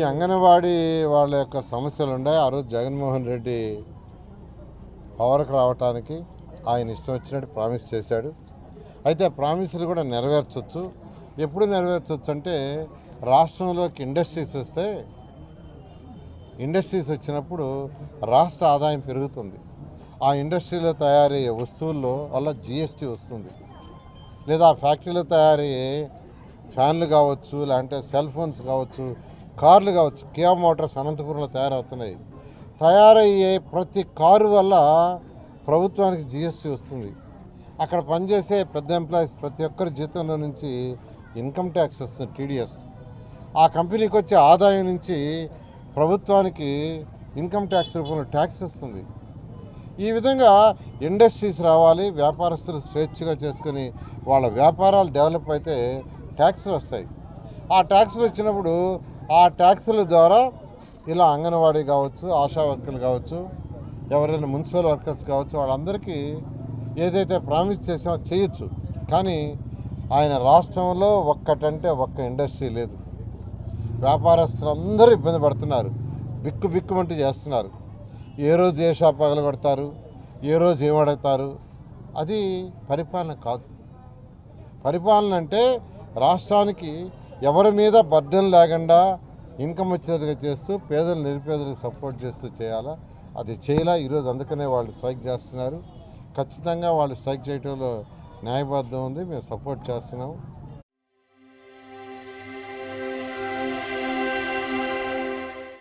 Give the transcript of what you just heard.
ఈ అంగన్వాడీ వాళ్ళ యొక్క సమస్యలు ఉన్నాయి ఆ రోజు జగన్మోహన్ రెడ్డి పవర్కి రావటానికి ఆయన ఇష్టం వచ్చినట్టు ప్రామిస్ చేశాడు. అయితే ఆ ప్రామిస్లు కూడా నెరవేర్చవచ్చు ఎప్పుడు నెరవేర్చవచ్చు అంటే రాష్ట్రంలోకి ఇండస్ట్రీస్ వస్తే ఇండస్ట్రీస్ వచ్చినప్పుడు రాష్ట్ర ఆదాయం పెరుగుతుంది. ఆ ఇండస్ట్రీలో తయారయ్యే వస్తువుల్లో వల్ల జిఎస్టీ వస్తుంది. లేదా ఆ ఫ్యాక్టరీలో తయారయ్యే ఫ్యాన్లు కావచ్చు లేదంటే సెల్ ఫోన్స్ కావచ్చు కార్లు కావచ్చు కియా మోటార్స్ అనంతపురంలో తయారవుతున్నాయి. తయారయ్యే ప్రతి కారు వల్ల ప్రభుత్వానికి జిఎస్టీ వస్తుంది. అక్కడ పనిచేసే పెద్ద ఎంప్లాయీస్ ప్రతి ఒక్కరి జీతంలో నుంచి ఇన్కమ్ ట్యాక్స్ వస్తుంది టీడీఎస్ ఆ కంపెనీకి వచ్చే ఆదాయం నుంచి ప్రభుత్వానికి ఇన్కమ్ ట్యాక్స్ రూపంలో ట్యాక్స్ వస్తుంది. ఈ విధంగా ఇండస్ట్రీస్ రావాలి వ్యాపారస్తులు స్వేచ్ఛగా చేసుకుని వాళ్ళ వ్యాపారాలు డెవలప్ అయితే ట్యాక్స్లు వస్తాయి. ఆ ట్యాక్స్లు వచ్చినప్పుడు ఆ ట్యాక్సుల ద్వారా ఇలా అంగన్వాడీ కావచ్చు ఆశా వర్కర్లు కావచ్చు ఎవరైనా మున్సిపల్ వర్కర్స్ కావచ్చు వాళ్ళందరికీ ఏదైతే ప్రామిస్ చేసామో చేయొచ్చు. కానీ ఆయన రాష్ట్రంలో ఒక్కటంటే ఒక్క ఇండస్ట్రీ లేదు. వ్యాపారస్తులు అందరూ ఇబ్బంది పడుతున్నారు. బిక్కు బిక్కుమంటూ చేస్తున్నారు. ఏ రోజు ఏ షాప్ పగలగొడతారు ఏ రోజు ఏమడతారు అది పరిపాలన కాదు. పరిపాలన అంటే రాష్ట్రానికి ఎవరి మీద బర్డెన్ లేకుండా ఇన్కమ్ వచ్చేట్టుగా చేస్తూ పేదలు నిరుపేదలకు సపోర్ట్ చేస్తూ చేయాలా? అది చేయలా. ఈరోజు అందుకనే వాళ్ళు స్ట్రైక్ చేస్తున్నారు. ఖచ్చితంగా వాళ్ళు స్ట్రైక్ చేయడంలో న్యాయబద్ధం ఉంది. మేము సపోర్ట్ చేస్తున్నాం